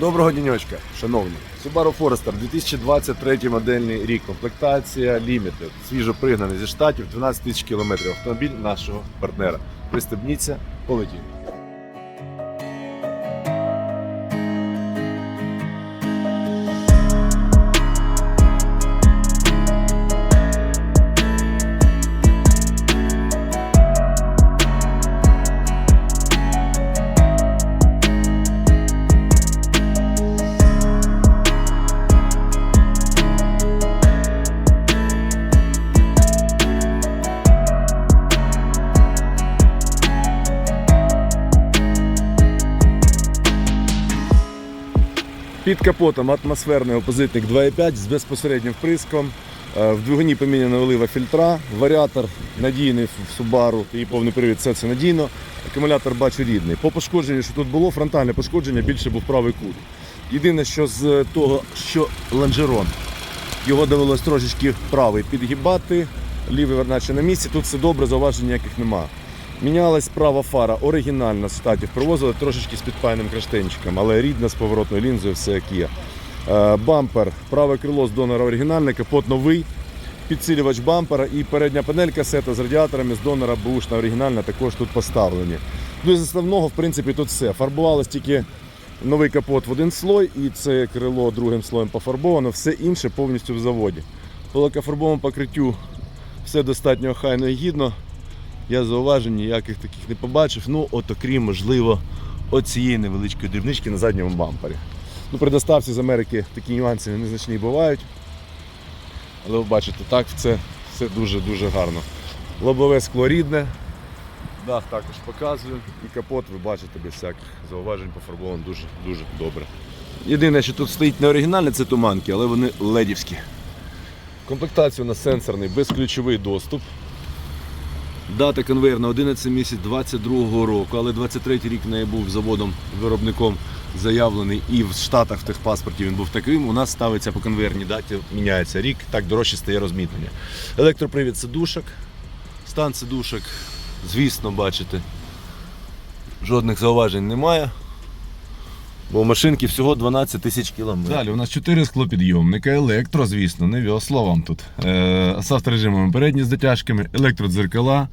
Доброго діньочка, шановні. Subaru Forester 2023 модельний рік. Комплектація Limited. Свіжо пригнаний зі штатів 12 тисяч кілометрів. Автомобіль нашого партнера. Пристебніться, полетіли. Під капотом атмосферний опозитник 2.5 з безпосереднім вприском. Е, В двигуні поміняна олива фільтра, варіатор надійний в Subaru і повний привід, все це надійно. Акумулятор бачу рідний. По пошкодженню, що тут було, фронтальне пошкодження більше був правий кут. Єдине, що з того, що лонжерон, його довелось трошечки правий підгибати, лівий наче на місці. Тут все добре, зауважень ніяких нема. Мінялась права фара оригінальна з штатів. Привозили трошечки з підпайним кронштейнчиком, але рідна з поворотною лінзою, все як є. Е, Бампер, праве крило з донора оригінальне, капот новий, підсилювач бампера і передня панель касета з радіаторами з донора бушна оригінальна також тут поставлені. Ну і з основного, в принципі, тут все. Фарбувалось тільки новий капот в один слой, і це крило другим слоєм пофарбовано, все інше повністю в заводі. По лакофарбовому покриттю все достатньо хайно і гідно. Я зауважень ніяких таких не побачив. Ну, от окрім, можливо, оцієї невеличкої дрібнички на задньому бампері. Ну, при доставці з Америки такі нюанси незначні бувають. Але ви бачите, так це все дуже-дуже гарно. Лобове скло рідне, дах також показую. І капот, ви бачите, без всяких зауважень пофарбований дуже дуже добре. Єдине, що тут стоїть не оригінальне, це туманки, але вони ледівські. Комплектація у нас сенсорний, безключовий доступ. Дата конвейерна 11 місяць 22 року, але 23 рік не був заводом виробником заявлений і в Штатах в техпаспорті він був таким. У нас ставиться по конвейерній даті, міняється рік, так дорожче стає розмітнення. Електропривід сидушок, стан сидушок, звісно, бачите, жодних зауважень немає. Бо машинки всього 12 тисяч кілометрів. Далі у нас 4 склопідйомника, електро, звісно, не віосло вам тут. Е, з авторежимами передні з дотяжками, електродзеркала.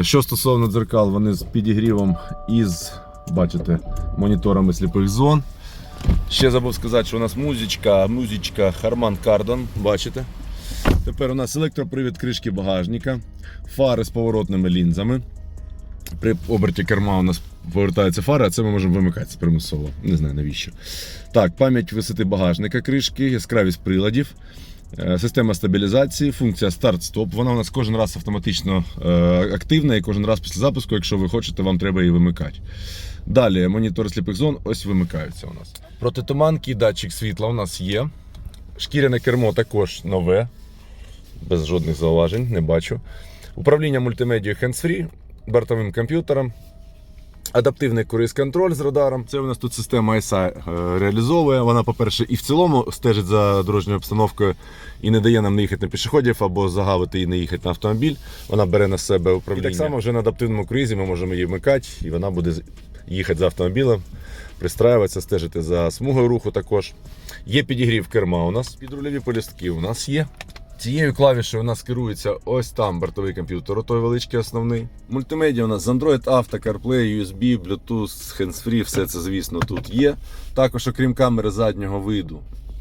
Що стосовно дзеркал, вони з підігрівом і бачите, моніторами сліпих зон. Ще забув сказати, що у нас музичка, музичка Harman Kardon, бачите. Тепер у нас електропривід кришки багажника, фари з поворотними лінзами. При оберті керма у нас повертаються фари, а це ми можемо вимикати примусово. Не знаю навіщо. Так, пам'ять висоти багажника, кришки, яскравість приладів, е, система стабілізації, функція старт-стоп. Вона у нас кожен раз автоматично е, активна і кожен раз після запуску, якщо ви хочете, вам треба її вимикати. Далі монітор сліпих зон, ось вимикаються у нас. Протитуманки, датчик світла у нас є. Шкіряне кермо також нове, без жодних зауважень, не бачу. Управління мультимедією hands-free, бортовим комп'ютером. Адаптивний круїз-контроль з радаром. Це у нас тут система ISA е, реалізовує. Вона, по-перше, і в цілому стежить за дорожньою обстановкою і не дає нам не їхати на пішоходів або загавити і не їхати на автомобіль. Вона бере на себе управління. І так само вже на адаптивному круїзі ми можемо її вмикати, і вона буде їхати за автомобілем, пристраюватися, стежити за смугою руху також. Є підігрів керма у нас, підрульові полістки у нас є. Цією клавішею у нас керується ось там бортовий комп'ютер, той величкий основний. Мультимедіа у нас з Android Auto, CarPlay, USB, Bluetooth, hands-free, все це, звісно, тут є. Також, окрім камери заднього виду,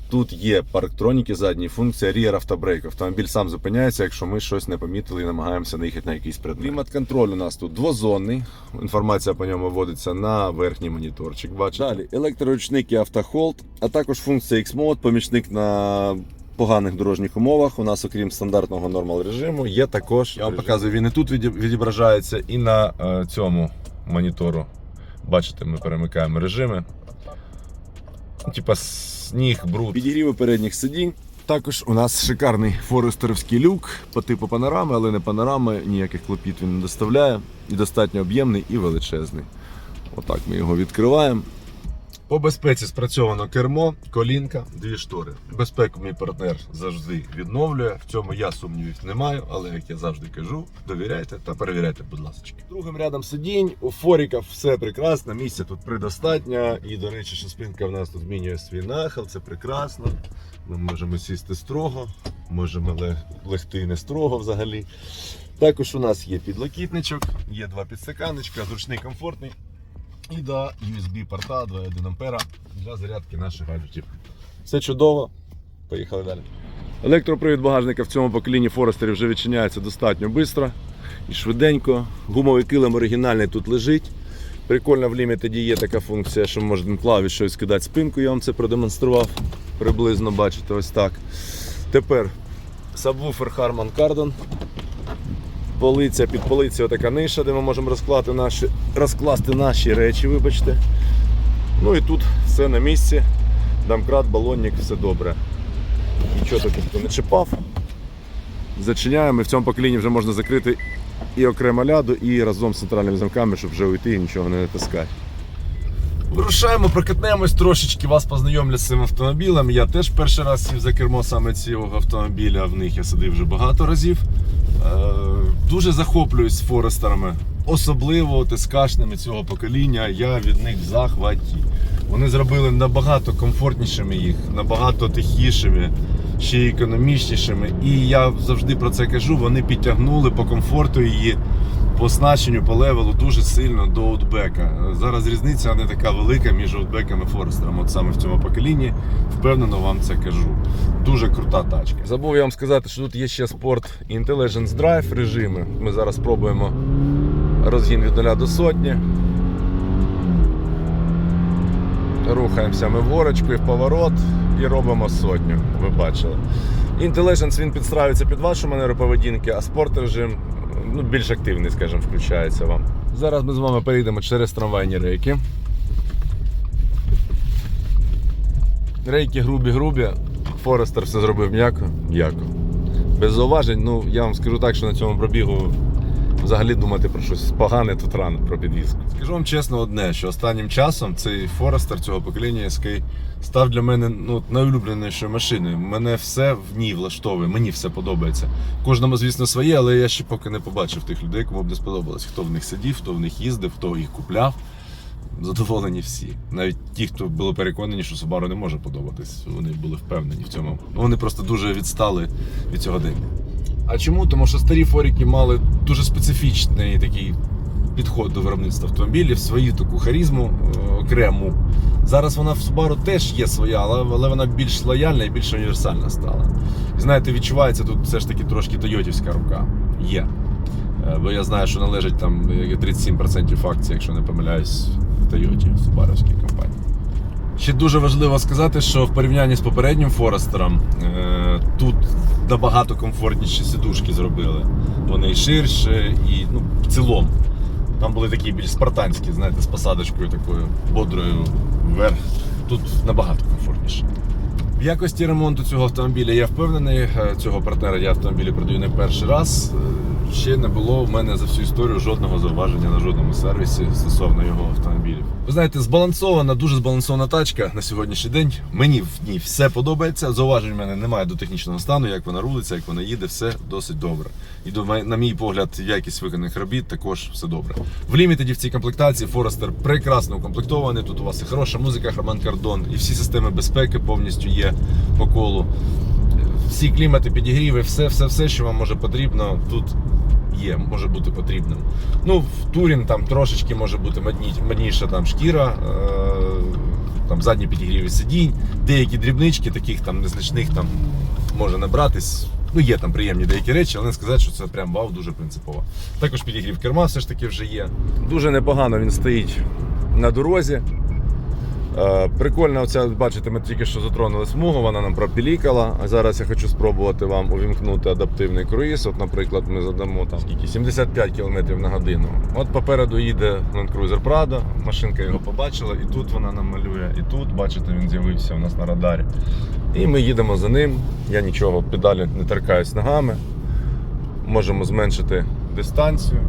тут є парктроніки задній, функція Rear Brake. Автомобіль сам зупиняється, якщо ми щось не помітили і намагаємося наїхати на якийсь предмет. Клімат-контроль у нас тут двозонний. Інформація по ньому вводиться на верхній моніторчик. Бачите. Далі електроручник і автохолд, а також функція X-Mode, помічник на поганих дорожніх умовах. У нас, окрім стандартного нормал режиму, є також. Я вам показую, він і тут відображається, і на е, цьому монітору. Бачите, ми перемикаємо режими. Типа сніг, бруд. Підігріви передніх сидінь. Також у нас шикарний форестерівський люк по типу панорами, але не панорами, ніяких клопіт він не доставляє. І достатньо об'ємний і величезний. Отак ми його відкриваємо. По безпеці спрацьовано кермо, колінка, дві штори. Безпеку мій партнер завжди відновлює. В цьому я сумнівів не маю, але як я завжди кажу, довіряйте та перевіряйте, будь ласка. Другим рядом сидінь у Форіка все прекрасно, місця тут предостатньо. І, до речі, що спинка в нас тут змінює свій нахил, це прекрасно. Ми можемо сісти строго, можемо легти не строго взагалі. Також у нас є підлокітничок, є два підстаканничка, зручний, комфортний. І до USB порта 2,1 ампера для зарядки наших гаджетів. Все чудово. Поїхали далі. Електропривід багажника в цьому поколінні Форестерів вже відчиняється достатньо швидко і швиденько. Гумовий килим оригінальний тут лежить. Прикольно в Limited є така функція, що можна клавіш щось кидати спинку, я вам це продемонстрував. Приблизно бачите ось так. Тепер сабвуфер Harman Kardon. Полиця під полицею така ниша, де ми можемо розкласти наші, розкласти наші речі, вибачте. Ну і тут все на місці. Домкрат, балонник, все добре. Нічого ніхто не чіпав. Зачиняємо і в цьому поколінні вже можна закрити і окремо ляду, і разом з центральними замками, щоб вже уйти і нічого не натискати. Вирушаємо, прокатнемось трошечки, вас познайомлю з цим автомобілем. Я теж перший раз сів за кермо саме цього автомобіля, в них я сидив вже багато разів. Е, Дуже захоплююсь форестерами, особливо тискашними цього покоління. Я від них в захваті. Вони зробили набагато комфортнішими їх, набагато тихішими, ще й економічнішими. І я завжди про це кажу. Вони підтягнули по комфорту її, по оснащенню, по левелу дуже сильно до аутбека. Зараз різниця не така велика між аутбеком і форестером. От саме в цьому поколінні впевнено вам це кажу. Дуже крута тачка. Забув я вам сказати, що тут є ще спорт Intelligence Drive режими. Ми зараз спробуємо розгін від 0 до сотні. Рухаємося ми в горочку і в поворот і робимо сотню. Ви бачили. Intelligence він підстраюється під вашу манеру поведінки, а спорт режим ну, більш активний, скажімо, включається вам. Зараз ми з вами перейдемо через трамвайні рейки. Рейки грубі-грубі. Форестер все зробив м'яко. М'яко. Без зауважень, ну я вам скажу так, що на цьому пробігу взагалі думати про щось погане тут рано про підвізку. Скажу вам чесно одне, що останнім часом цей Форестер цього покоління SK став для мене ну, найулюбленішою машиною. Мене все в ній влаштовує, мені все подобається. Кожному, звісно, своє, але я ще поки не побачив тих людей, кому б не сподобалось. Хто в них сидів, хто в них їздив, хто їх купляв. Задоволені всі. Навіть ті, хто були переконані, що Subaru не може подобатись, вони були впевнені в цьому. Вони просто дуже відстали від цього дня. А чому? Тому що старі форіки мали дуже специфічний такий підход до виробництва автомобілів, свою таку харізму е, окрему. Зараз вона в Subaru теж є своя, але, вона більш лояльна і більш універсальна стала. І знаєте, відчувається тут все ж таки трошки тойотівська рука. Є. Е, Бо я знаю, що належить там е, 37% акцій, якщо не помиляюсь, в Тойоті, в Субаровській компанії. Ще дуже важливо сказати, що в порівнянні з попереднім Форестером е, тут набагато комфортніші сидушки зробили. Вони і ширше, і ну, в цілому. Там були такі більш спартанські, знаєте, з посадочкою такою бодрою вверх. Тут набагато комфортніше. В якості ремонту цього автомобіля я впевнений. Е, Цього партнера я автомобілі продаю не перший раз. Ще не було в мене за всю історію жодного зауваження на жодному сервісі стосовно його автомобілів. Ви знаєте, збалансована, дуже збалансована тачка на сьогоднішній день. Мені в ній все подобається. Зауважень в мене немає до технічного стану, як вона рулиться, як вона їде, все досить добре. І на мій погляд, якість виконаних робіт також все добре. В лімітеді в цій комплектації Forester прекрасно укомплектований. Тут у вас і хороша музика, Harman Kardon, і всі системи безпеки повністю є по колу. Всі клімати, підігріви, все, все, все, що вам може потрібно, тут є, може бути потрібним. Ну, в Турін там трошечки може бути модні, модніша там шкіра, е, там задні підігріви сидінь, деякі дрібнички, таких там незначних там може набратись. Ну, є там приємні деякі речі, але не сказати, що це прям вау, дуже принципово. Також підігрів керма все ж таки вже є. Дуже непогано він стоїть на дорозі. Е, Прикольно, оця, бачите, ми тільки що затронули смугу, вона нам пропілікала. А зараз я хочу спробувати вам увімкнути адаптивний круїз. От, наприклад, ми задамо там скільки 75 км на годину. От попереду їде Land Cruiser Prado, машинка його побачила, і тут вона нам малює, і тут, бачите, він з'явився у нас на радарі. І ми їдемо за ним. Я нічого педалі не торкаюсь ногами. Можемо зменшити дистанцію.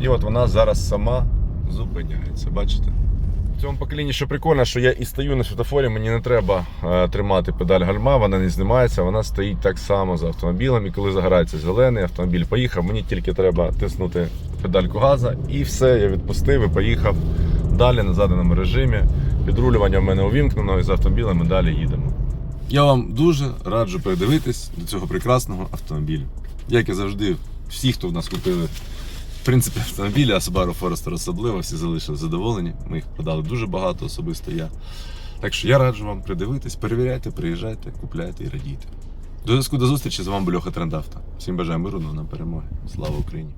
І от вона зараз сама зупиняється, бачите? В цьому поколінні що прикольно, що я і стою на світофорі, мені не треба е, тримати педаль гальма, вона не знімається, вона стоїть так само з автомобілем. І коли загорається зелений, автомобіль поїхав, мені тільки треба тиснути педальку газа і все, я відпустив і поїхав далі на заданому режимі. Підрулювання в мене увімкнено і з автомобілем ми далі їдемо. Я вам дуже раджу передивитись до цього прекрасного автомобіля. Як і завжди, всі, хто в нас купили в принципі, автомобілі, а Subaru Forester особливо, всі залишили задоволені. Ми їх продали дуже багато, особисто я. Так що я раджу вам придивитись, перевіряйте, приїжджайте, купляйте і радійте. До зв'язку до зустрічі з вами був Льоха Трендавто. Всім бажаю миру, нам перемоги. Слава Україні!